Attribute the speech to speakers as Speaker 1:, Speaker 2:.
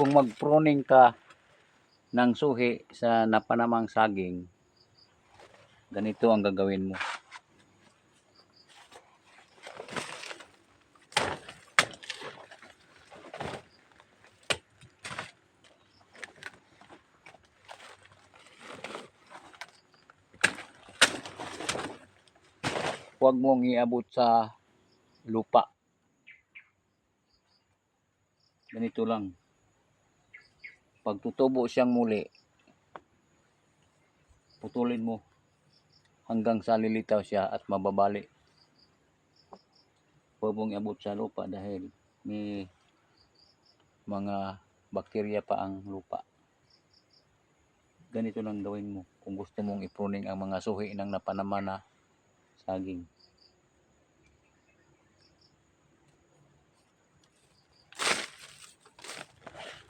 Speaker 1: kung mag-pruning ka ng suhi sa napanamang saging, ganito ang gagawin mo. Huwag mong iabot sa lupa. Ganito lang. Pag tutubo siyang muli, putulin mo hanggang sa lilitaw siya at mababali. Huwag mong sa lupa dahil may mga bakterya pa ang lupa. Ganito lang gawin mo kung gusto mong ipruning ang mga suhi ng napanama na saging.